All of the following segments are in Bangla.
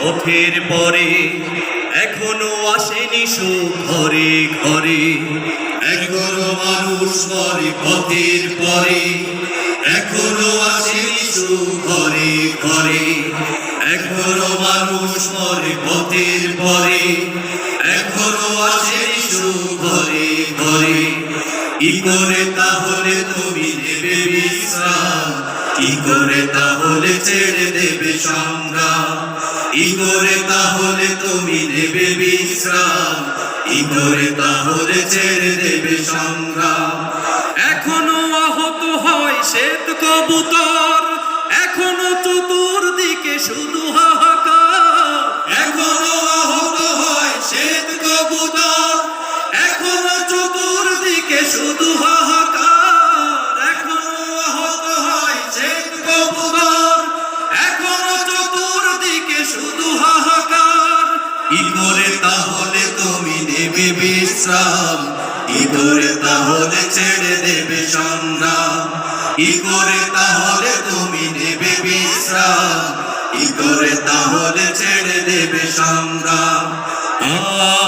পথের পরে এখনও আসেনি ঘরে ঘরে। এখনও মানুষ মরে পথের পরে। এখনও আসেনি ঘরে ঘরে। এখনও মানুষ মরে পথের পরে। এখনও আসেনি ঘরে ঘরে। কি করে তাহলে তুমি নেবে বিশ্রাম? কি করে তাহলে ছেড়ে দেবে সংগ্রাম? করে তাহলে তুমি নেবে বিশ্রাম। করে তাহলে ছেড়ে দেবে সংগ্রাম। এখনও আহত হয় শ্বেত কবুতর। এখনও চতুর্দিকে শুধু হাহাকার। এখনও আহত হয় শ্বেত কবুতর। এখনও চতুর্দিকে শুধু কি করে তাহলে তুমি নেবে বিশ্রাম। কি করে তাহলে ছেড়ে দেবে সংগ্রাম। কি করে তাহলে তুমি নেবে বিশ্রাম। কি করে তাহলে ছেড়ে দেবে সংগ্রাম। ও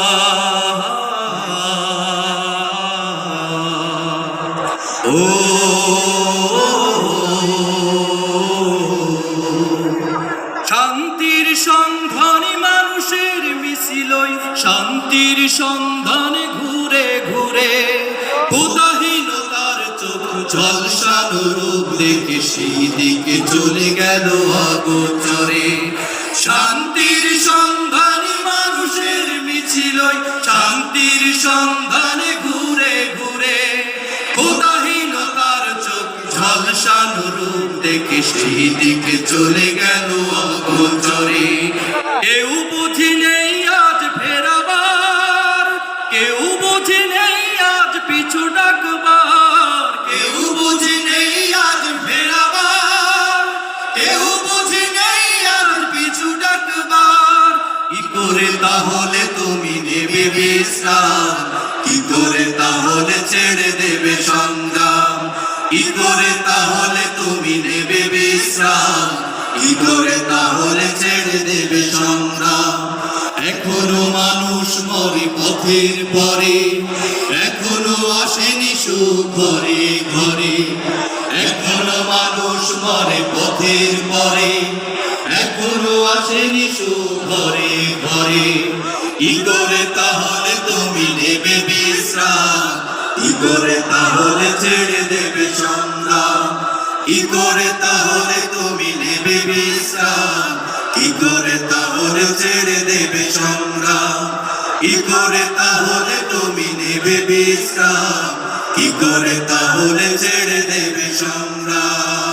শান্তির সন্ধানে ঘুরে ঘুরে, উদাহীনতার চোখ ঝলসানো রূপ দেখে সেই দিকে চলে গেল অগোচরে। শান্তির সন্ধানে মানুষের মিছিল শান্তির সন্ধানে ঘুরে ঘুরে, উদাহীনতার চোখ ঝলসানো রূপ দেখে সেই দিকে চলে গেল অগোচরে। কেউ বুঝি করে তাহলে তুমি নেবে বিশ্রাম। কি করে তাহলে ছেড়ে দেবে সংগ্রাম? কি করে তাহলে তুমি নেবে বিশ্রাম? কি করে তাহলে ছেড়ে দেবে সংগ্রাম? এখনও মানুষ মরে পথের পরে, এখনও আসেনি সুখ ঘরে ঘরে। আসেনি সুখ ঘরে। ঘরে কি করে তাহলে তুমি নেবে বিশ্রাম। কি করে তাহলে ছেড়ে দেবে সংগ্রাম কি করে তাহলে তুমি নেবে বিশ্রাম। কি করে তাহলে ছেড়ে দেবে সংগ্রাম কি করে তাহলে তুমি নেবে বিশ্রাম। কি করে তাহলে ছেড়ে দেবে সংগ্রাম